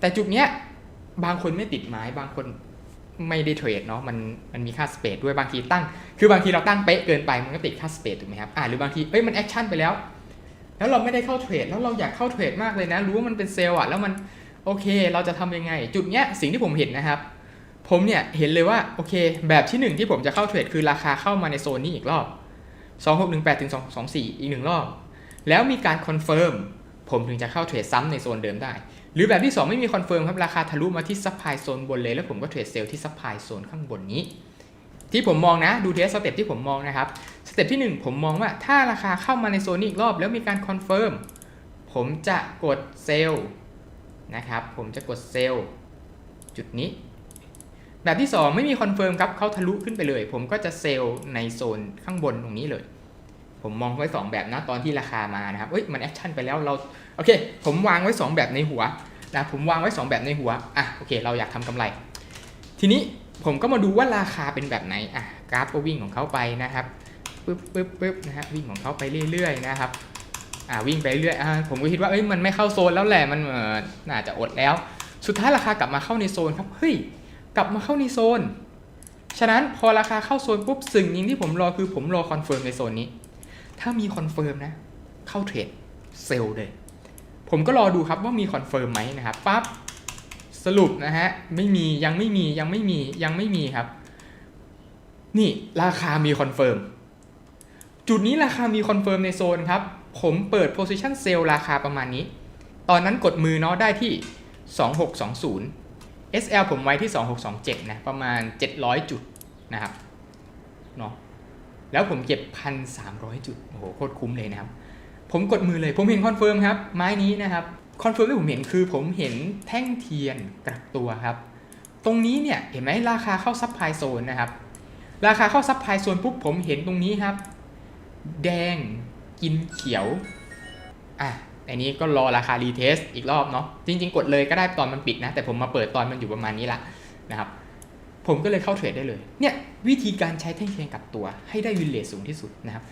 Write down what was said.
แต่จุดเนี้ยบางคนไม่ติดหมายบางคนไม่ได้เทรดเนาะมันมันมีค่าสเปซด้วยบางทีตั้ง คือบางทีเราตั้งเป๊ะเกินไปมันก็ติดค่าสเปซถูกไหมครับอ่าหรือบางทีเอ้ยมันแอคชั่นไปแล้ว แล้วเราไม่ได้เข้าเทรดแล้วเราอยากเข้าเทรดมากเลยนะ รู้ว่ามันเป็นเซลล์อะแล้วมันโอเค เราจะทำยังไง จุดเนี้ยสิ่งที่ผมเห็นนะครับ ผมเนี่ยเห็นเลยว่าโอเค แบบที่หนึ่งที่ผมจะเข้าเทรดคือราคาเข้ามาในโซนนี้อีกรอบ 2618ถึง224 อีกหนึ่งรอบ แล้วมีการคอนเฟิร์ม ผมถึงจะเข้าเทรดซ้ำในโซนเดิมได้ หรือแบบที่ 2 ไม่มีคอนเฟิร์มครับ ราคาทะลุมาที่ซัพพลายโซนบนเลย แล้วผมก็เทรดเซลล์ที่ซัพพลายโซนข้างบนนี้ ที่ผมมองนะดูเทสสเต็ปที่ผมมองนะครับสเต็ปที่ 1 ผมมองว่าถ้าราคาเข้ามาในโซนนี้อีกรอบ แล้วมีการคอนเฟิร์มผมจะกดเซลล์นะครับผมจะกดเซลล์จุดนี้ แบบที่ 2 ไม่มีคอนเฟิร์มครับเขาทะลุขึ้นไปเลย ผมก็จะเซลล์ในโซนข้างบนตรงนี้เลย ผมมองไว้ 2 แบบนะตอนที่ราคามานะครับเอ้ยมันแอคชั่นไปแล้วเราโอเคผมวางไว้ 2 แบบในหัวนะผมวางไว้ 2 แบบในหัวอะโอเค เราอยากทำกำไร ทีนี้ผมก็มาดูว่าราคาเป็นแบบไหนอะกราฟก็วิ่งของเขาไปนะครับปึ๊บปึ๊บปึ๊บนะฮะวิ่งของเขาไปเรื่อยๆนะครับอ่าวิ่งไปเรื่อยอ่าผมก็คิดว่าเอ้ยมันไม่เข้าโซนแล้วแหละมันเออน่าจะอดแล้ว สุดท้ายราคากลับมาเข้าในโซนครับเฮ้ยกลับมาเข้าในโซน ฉะนั้นพอราคาเข้าโซนปุ๊บสิ่งหนึงที่ผมรอคือผมรอคอนเฟิร์มในโซนนี้ ถ้ามีคอนเฟิร์มนะ เข้าเทรดเซลล์เลย ผมก็รอดูครับว่ามีคอนเฟิร์มไหมนะครับปั๊บสรุปนะฮะ ไม่มียังไม่มียังไม่มียังไม่มีครับ นี่ราคามีคอนเฟิร์มจุดนี้ราคามีคอนเฟิร์มในโซนครับ ผมเปิด position sell ราคาประมาณนี้ ตอนนั้นกดมือเนาะได้ที่ 2620 SL ผมไว้ที่ 2627 นะ ประมาณ 700 จุดนะครับเนาะ แล้วผมเก็บ1,300จุดโอ้โหโคตรคุ้มเลยนะครับ ผมกดมือเลยผมเห็นคอนเฟิร์มครับ ไม้นี้นะครับคอนเฟิร์มที่ผมเห็นคือผมเห็นแท่งเทียนกลับตัวครับ ตรงนี้เนี่ยเห็นไหมราคาเข้าซับไพลายโซนนะครับ ราคาเข้าซับไพลายโซนปุ๊บผมเห็นตรงนี้ครับ แดงกินเขียวอะอันนี้ก็รอราคารีเทสอีกรอบเนาะจริง ๆ กดเลยก็ได้ตอนมันปิดนะ แต่ผมมาเปิดตอนมันอยู่ประมาณนี้ละนะครับ ผมก็เลยเข้าเทรดได้เลย เนี่ยวิธีการใช้แท่งเทียนกลับตัวให้ได้วินเลทสูงที่สุดนะครับ